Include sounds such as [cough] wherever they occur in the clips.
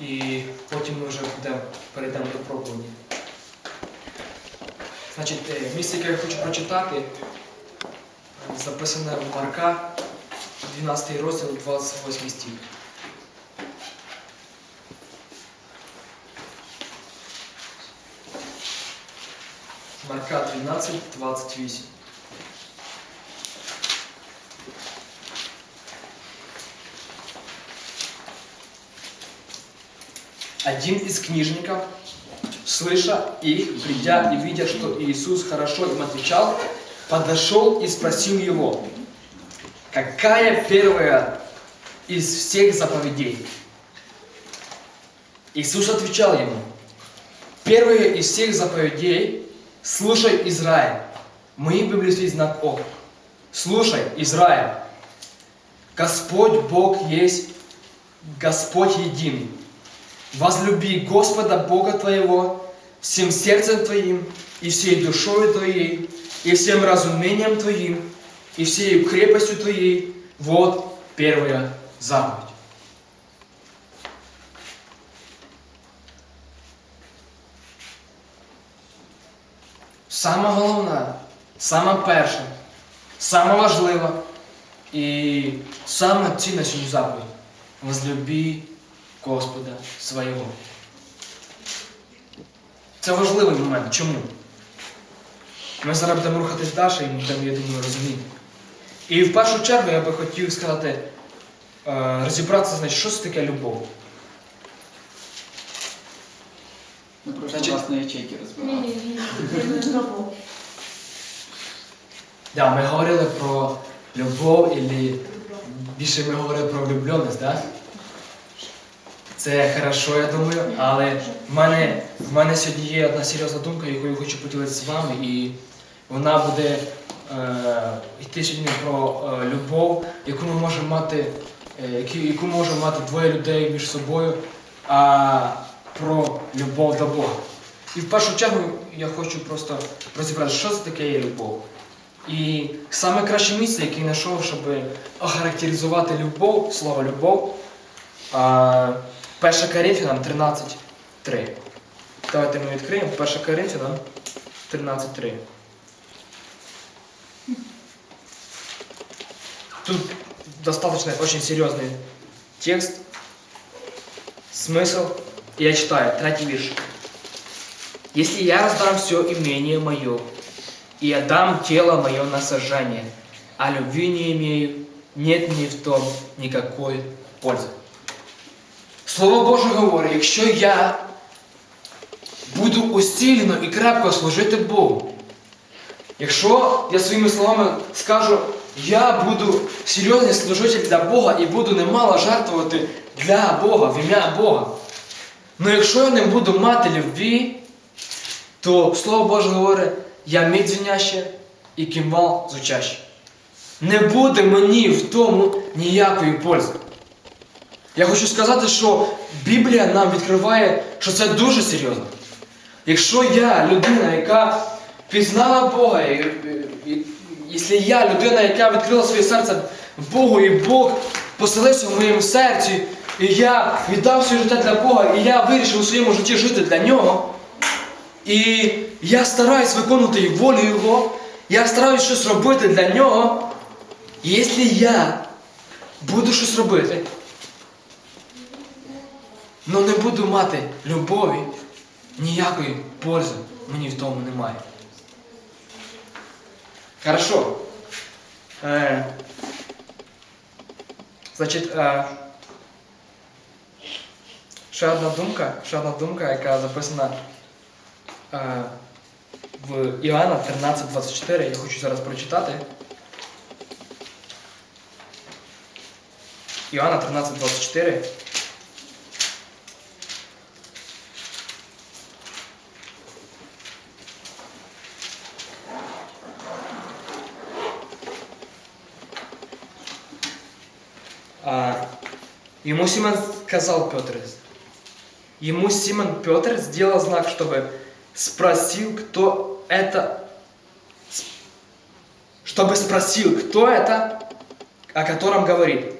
І потім ми вже перейдемо до проповіді. Значить, е, місце, яке я хочу прочитати, е, записане в Марка, 12 розділ, 28 стих. Марка 12, 28. Один из книжников, слыша и придя и видя, что Иисус хорошо им отвечал, подошел и спросил его, какая первая из всех заповедей? Иисус отвечал ему, первая из всех заповедей, слушай, Израиль. Библии стоит знак О. Слушай, Израиль. Господь Бог есть Господь един. Возлюби Господа Бога твоего всем сердцем твоим, и всей душою твоей, и всем разумением твоим, и всей крепостью твоей. Вот первая заповедь. Сама головна, сама перша, сама важлива і сама цінна сьогодні заповідь. Возлюби Господа свого. Це важливий момент. Чому? Ми зараз будемо рухатись далі і ми будемо, я думаю, розуміти. І в першу чергу я би хотів сказати, е, розібратися, значить, що це таке любов. Ми просто Значить- власне ячейки розбирали. Да, ми говорили про любов, і більше ми говорили про влюбленість, да? Це хорошо, я думаю, але в мене, в мене сьогодні є одна серйозна думка, яку я хочу поділитися з вами, і вона буде е, йти сьогодні про е, любов, яку ми можемо мати, е, яку, можемо мати двоє людей між собою, а про любов до Бога. І в першу чергу я хочу просто розібрати, що це таке є любов. І саме краще місце, яке знайшов, щоб охарактеризувати любов, слово любов, 1 Коринфянам 13.3. Давайте ми відкриємо 1 Коринфянам 13.3. Тут достаточно очень серьезный текст, смысл. Я читаю, третий вирш. Если я раздам все имение мое, и отдам тело мое на сожжение, а любви не имею, нет мне в том никакой пользы. Слово Боже говорить, якщо я буду усилено і крепко служити Богу, якщо я своїми словами скажу, я буду серйозний служитель для Бога і буду немало жертвувати для Бога, в ім'я Бога. Ну якщо я не буду мати любві, то Слово Боже говорить, я мідь звіняще і кімвал звучащий. Не буде мені в тому ніякої пользи. Я хочу сказати, що Біблія нам відкриває, що це дуже серйозно. Якщо я людина, яка пізнала Бога, і, якщо я людина, яка відкрила своє серце Богу, і Бог поселився в моєму серці, і я віддав своє життя для Бога, і я вирішив у своєму житті жити для нього, і я стараюсь виконувати волю Його, я стараюсь щось робити для нього. І якщо я буду щось робити, але не буду мати любові, ніякої пользи мені в тому немає. Хорошо. Е, значить, е, ще одна думка, ще одна думка, яка записана е, в Іоанна 13.24. Я хочу зараз прочитати. Іоанна 13.24. ему Симон сказал Петр, ему Симон Петр сделал знак, чтобы спросил, кто это, чтобы спросил, кто это, о котором говорит.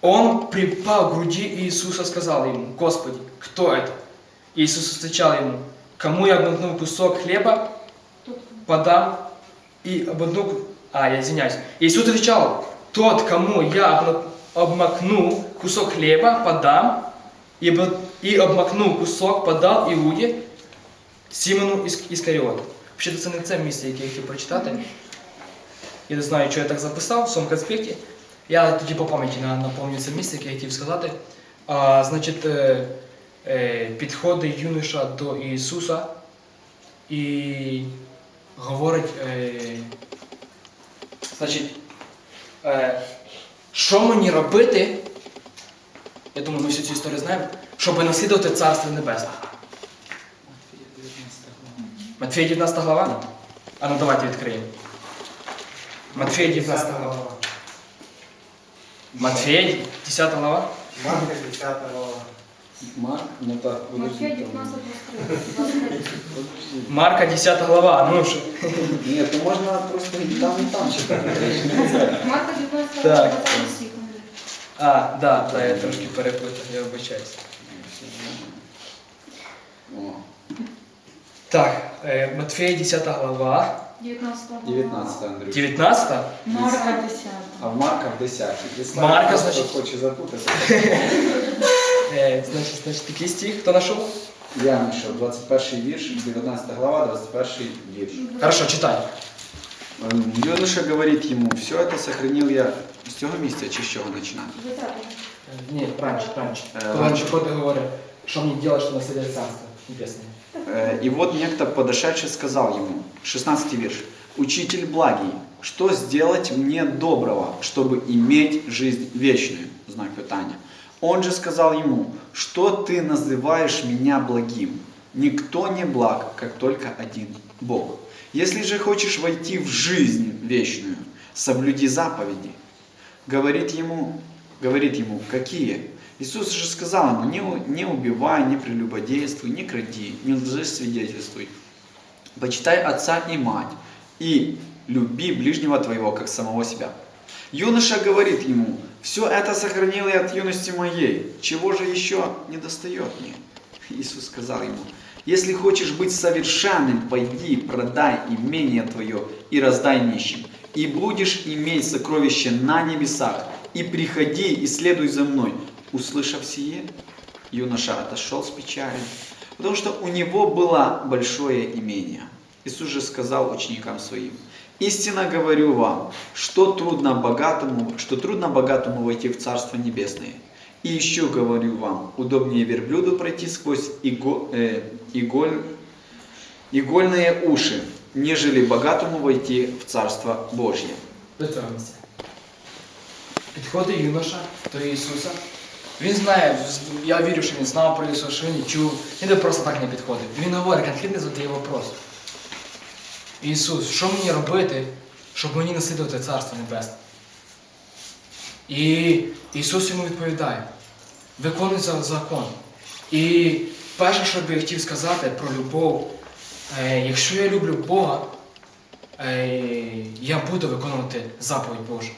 Он припал к груди Иисуса, сказал ему, Господи, кто это? Иисус отвечал ему, кому я обмакнул кусок хлеба, подам и обмакну... А, я извиняюсь. Иисус отвечал, тот, кому я обма- обмакну кусок хлеба, подам, и, и обмакну кусок, подал Іуді, Сімону Іск- Іскаріот. Взагалі, це не це місце, яке я хотів прочитати. Я не знаю, що я так записав в своєму конспекті. Я тоді по пам'яті на- наповню це місце, яке я хотів сказати. А, значить, е, е, підходить юноша до Ісуса і говорить, е, значить, що мені робити? Я думаю, ми всю цю історію знаємо, щоб наслідувати Царство Небесне. Матфія 19 глава. А ну давайте відкриємо. Матфія 19 глава. Матфія 10 глава. Матфія 10 глава. Марк, ну так, подожди. 19, там. Марка 10 глава. Ну що? Нет, ну можно просто и там, и там читать. Марка 19, Так. 20 стих. А, да, да, я трошки переплутав, я вибачаюсь. О, Так, е, Матфея 10 глава. 19 глава. 19 Андрюш. 19? Марка 10. А в Марка в 10. Если Марка, кто значит- хочет запутаться. [laughs] Е, значить, значить, такий стих. Хто знайшов? Я нашел 21 вірш, 19 глава, 21 вірш. Хорошо, читай. Ем, Юноша говорит ему, все это сохранил я з цього місця чи з чого починати? 20. Е, Ні, раніше, раніше. Е, Коли він приходить і говорить, що мені робити, щоб наслідувати Царство Небесне. Э, И вот некто подошедший сказал ему, 16 верш, «Учитель благий, что сделать мне доброго, чтобы иметь жизнь вечную?» Знак питания. Он же сказал ему, «Что ты называешь меня благим? Никто не благ, как только один Бог. Если же хочешь войти в жизнь вечную, соблюди заповеди». Говорит ему, говорит ему, какие? Иисус же сказал ему, не, не убивай, не прелюбодействуй, не кради, не лжесвидетельствуй. Почитай отца и мать, и люби ближнего твоего, как самого себя. Юноша говорит ему, все это сохранил я от юности моей, чего же еще не достает мне? Иисус сказал ему, если хочешь быть совершенным, пойди, продай имение твое и раздай нищим, и будешь иметь сокровище на небесах, и приходи и следуй за мной. Услышав сие, юноша отошел с печалью, потому что у него было большое имение. Иисус же сказал ученикам своим, «Истинно говорю вам, что трудно богатому, что трудно богатому войти в Царство Небесное. И еще говорю вам, удобнее верблюду пройти сквозь иго- э, иголь- игольные уши, нежели богатому войти в Царство Божье». До цього місця. Підходить юноша до Ісуса. Він знає, з- я вірю, що він знав про Ісуса, що він чув. Він не просто так не підходив. Він говорить, конкретно задає вопрос. Ісус, що мені робити, щоб мені наслідувати Царство Небесне? І Ісус йому відповідає, виконуй за- закон. І перше, що би я хотів сказати про любов, е, якщо я люблю Бога, е, я буду виконувати заповідь Божу.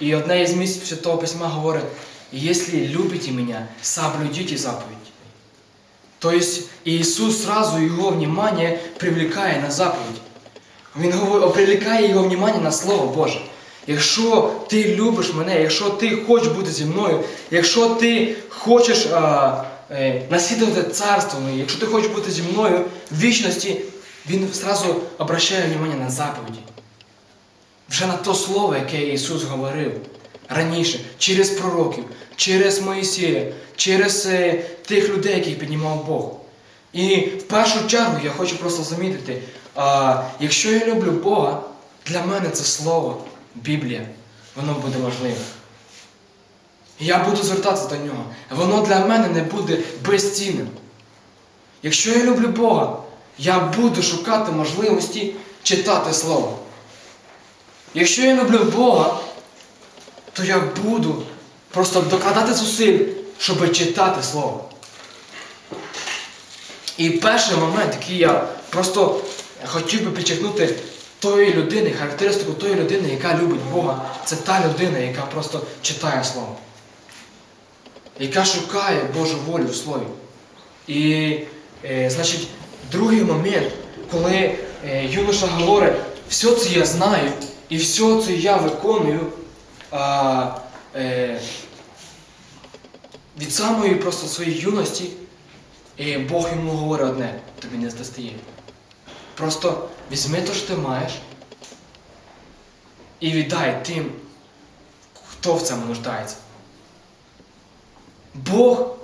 І одне із місць Святого Письма говорить, якщо любите мене, соблюдите заповідь. Тобто Ісус сразу його внимание привлекає на заповідь. Він привлекає його внимание на Слово Боже. Якщо ти любиш мене, якщо ти хочеш бути зі мною, якщо ти хочеш а, е, наслідувати царство моє, якщо ти хочеш бути зі мною в вічності, він одразу обращає внимание на заповіді. Вже на то слово, яке Ісус говорив раніше, через пророків, через Моїсея, через е, тих людей, яких піднімав Бог. І в першу чергу я хочу просто замітити, а, якщо я люблю Бога, для мене це слово, Біблія, воно буде важливе. Я буду звертатися до нього. Воно для мене не буде безцінним. Якщо я люблю Бога, я буду шукати можливості читати Слово. Якщо я люблю Бога, то я буду просто докладати зусиль, щоб читати Слово. І перший момент, який я просто хотів би підчеркнути тої людини, характеристику тої людини, яка любить Бога, це та людина, яка просто читає Слово. яка шукає Божу волю в Слові. І, е, значить, другий момент, коли е, юноша говорить, все це я знаю і все це я виконую, а, е, від самої просто своєї юності, і Бог йому говорить одне, тобі не здастає. Просто візьми те, що ти маєш, і віддай тим, хто в цьому нуждається. Бог,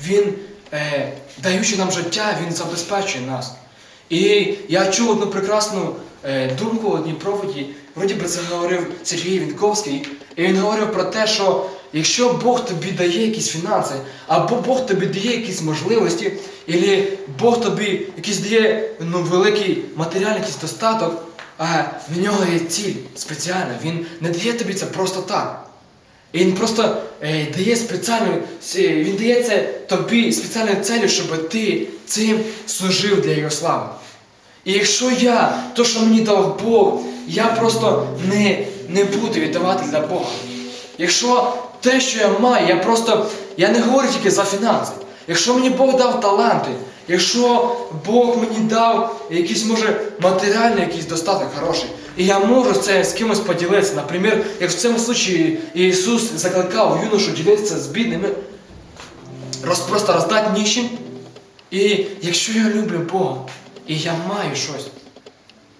Він, е, даючи нам життя, Він забезпечує нас. І я чув одну прекрасну е, думку в одній проводі, вроді би це говорив Сергій Вінковський, і він говорив про те, що якщо Бог тобі дає якісь фінанси, або Бог тобі дає якісь можливості, або Бог тобі якийсь дає ну, великий матеріальний якийсь достаток, а в нього є ціль спеціальна. Він не дає тобі це просто так. І він просто е, дає спеціальну, він дає це тобі спеціальною целью, щоб ти цим служив для його слави. І якщо я, то, що мені дав Бог, я просто не, не буду віддавати для Бога. Якщо те, що я маю, я просто, я не говорю тільки за фінанси. Якщо мені Бог дав таланти, якщо Бог мені дав якийсь, може, матеріальний якийсь достаток хороший, і я можу це з кимось поділитися. Наприклад, як в цьому случаї Ісус закликав юношу ділитися з бідними, роз, просто роздати ніщим. І якщо я люблю Бога, і я маю щось,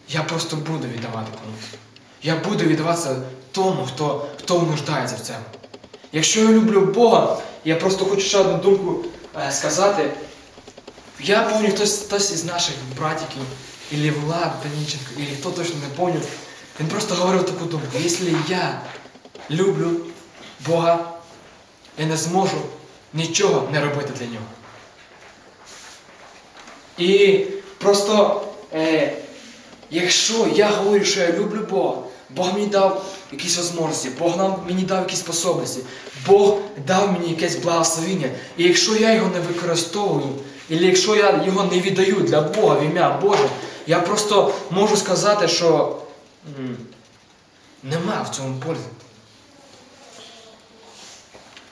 я просто буду віддавати комусь. Я буду віддаватися тому, хто, хто нуждається в цьому. Якщо я люблю Бога, я просто хочу ще одну думку е, сказати. Я пам'ятаю, хтось, хтось із наших братиків, или Влад Даніченко, или хто точно не пам'ятаю, він просто говорив таку думку, якщо я люблю Бога, я не зможу нічого не робити для нього. І просто, е, якщо я говорю, що я люблю Бога, Бог мені дав якісь можливості, Бог нам, мені дав якісь способності, Бог дав мені якесь благословення. І якщо я його не використовую, або якщо я його не віддаю для Бога в ім'я Боже, я просто можу сказати, що нема в цьому пользи.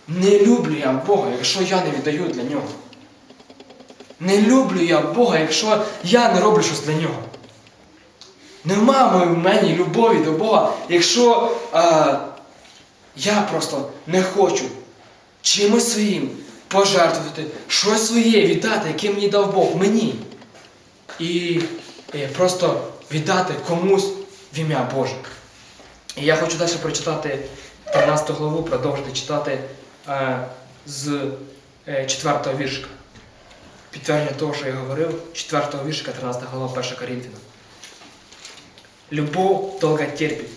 Не люблю я Бога, якщо я не віддаю для нього. Не люблю я Бога, якщо я не роблю щось для нього. Нема в мені любові до Бога, якщо е, я просто не хочу чимось своїм пожертвувати, щось своє віддати, яке мені дав Бог мені. І е, просто віддати комусь в ім'я Боже. І я хочу далі прочитати 13 главу, продовжити читати е, з е, 4 віршика. Підтвердження того, що я говорив, 4 віршика, 13 глава 1 Коринфяна. Любовь долго терпит,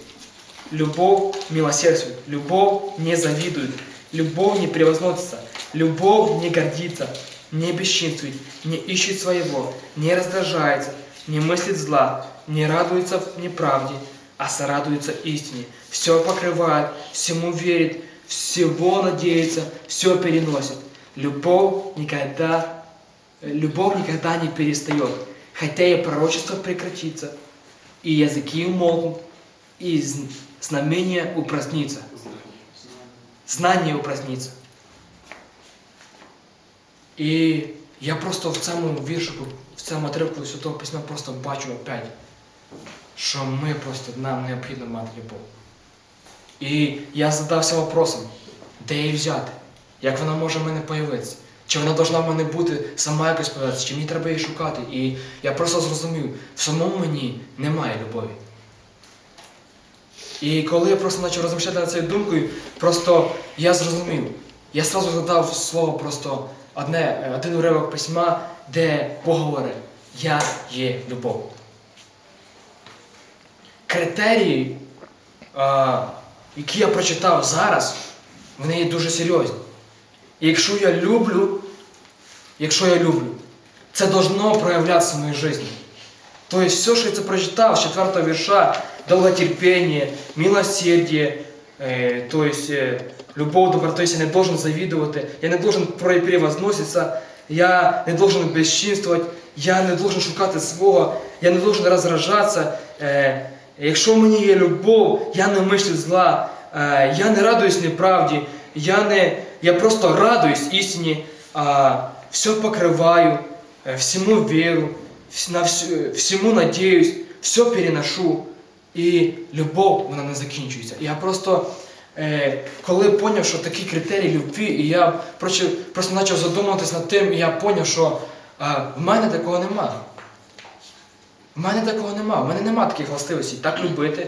любовь милосердствует, любовь не завидует, любовь не превозносится, любовь не гордится, не бесчинствует, не ищет своего, не раздражается, не мыслит зла, не радуется неправде, а сорадуется истине. Все покрывает, всему верит, всего надеется, все переносит. Любовь никогда, э, любовь никогда не перестает, хотя и пророчество прекратится, и языки умолкнут, и зн- знамение упразднится. Знание упразднится. І я просто в цьому віршику, в цьому отрывку Святого Письма просто бачу опять, що ми просто нам необхідно мати любов. І я задався вопросом, де її взяти? Як вона може в мене появитися? Чи вона должна в мене бути сама якось появитися, чи мені треба її шукати? І я просто зрозумів, в самому мені немає любові. І коли я просто почав розмишляти над цією думкою, просто я зрозумів. Я одразу згадав слово просто одне, один уривок письма, де Бог говорить, я є любов. Критерії, а, які я прочитав зараз, вони є дуже серйозні. І якщо я люблю, якщо я люблю, це должно проявлятися в моїй житті. То есть все, что я это прочитал, с 4 верша, долготерпение, милосердие, э, то есть э, любовь, доброту, то есть я не должен завидовать, я не должен пре- превозноситься, я не должен безчинствовать, я не должен шукати свого, я не должен розражатися. Е, якщо в мені є любов, я не мислю зла, е, я не радуюсь неправді, я не, я просто радуюсь истине, а, все покрываю, э, всему веру, на всю- всему надеюсь, все переношу. І любов вона не закінчується. Я просто, е, коли зрозумів, що такі критерії любві, і я просто, просто почав задумуватись над тим, і я зрозумів, що е, в мене такого нема. В мене такого нема. В мене нема таких властивостей. Так любити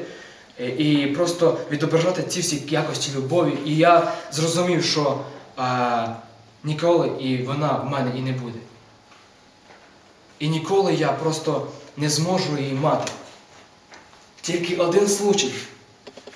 е, і просто відображати ці всі якості любові. І я зрозумів, що е, ніколи і вона в мене і не буде. І ніколи я просто не зможу її мати. Тільки один случай,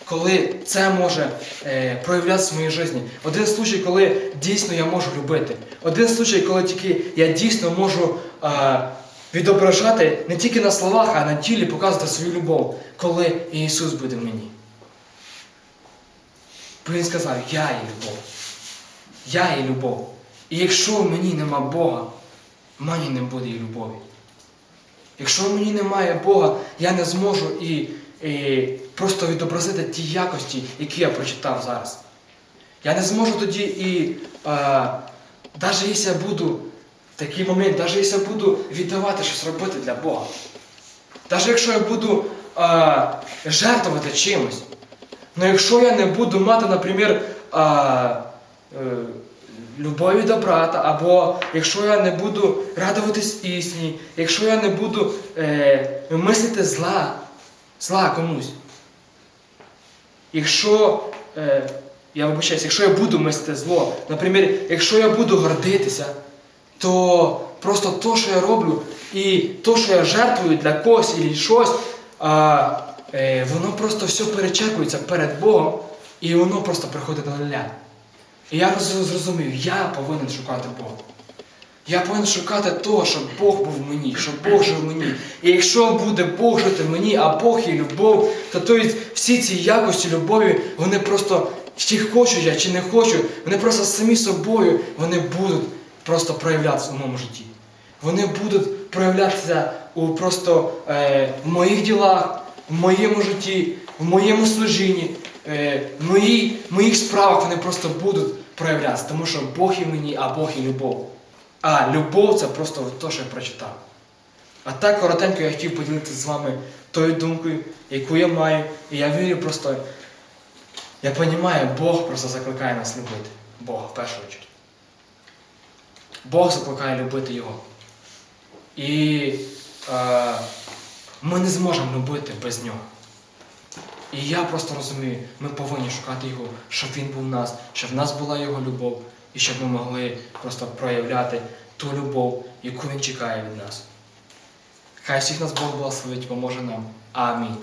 коли це може е, проявлятися в моїй житті. Один случай, коли дійсно я можу любити. Один случай, коли тільки я дійсно можу е, відображати не тільки на словах, а на тілі показувати свою любов, коли Ісус буде в мені. Бо Він сказав, я є любов. Я є любов. І якщо в мені нема Бога, в мені не буде і любові. Якщо в мені немає Бога, я не зможу і, і просто відобразити ті якості, які я прочитав зараз. Я не зможу тоді і, навіть якщо я буду в такий момент, навіть якщо я буду віддавати щось робити для Бога, навіть якщо я буду а, жертвувати чимось, але якщо я не буду мати, наприклад, а, е, любові до брата, або якщо я не буду радуватись істині, якщо я не буду е, мислити зла, зла комусь. Якщо, е, я вибачаюсь, якщо я буду мислити зло, наприклад, якщо я буду гордитися, то просто то, що я роблю, і то, що я жертвую для когось і щось, а, е, воно просто все перечеркується перед Богом, і воно просто приходить до нуля. І я зрозумів, я повинен шукати Бога. Я повинен шукати того, щоб Бог був в мені, щоб Бог жив в мені. І якщо буде Бог жити в мені, а Бог є любов, то тобто всі ці якості любові, вони просто, чи хочу я, чи не хочу, вони просто самі собою вони будуть просто проявлятися у моєму житті. Вони будуть проявлятися у просто е, в моїх ділах, в моєму житті, в моєму служінні, е, в, моїх справах вони просто будуть проявлятися, тому що Бог в мені, а Бог є любов. А любов це просто те, що я прочитав. А так коротенько я хотів поділитися з вами тою думкою, яку я маю. І я вірю просто, я розумію, Бог просто закликає нас любити. Бога в першу чергу. Бог закликає любити Його. І е, ми не зможемо любити без нього. І я просто розумію, ми повинні шукати його, щоб він був в нас, щоб в нас була його любов, і щоб ми могли просто проявляти ту любов, яку він чекає від нас. Хай всіх нас Бог благословить, поможе нам. Амінь.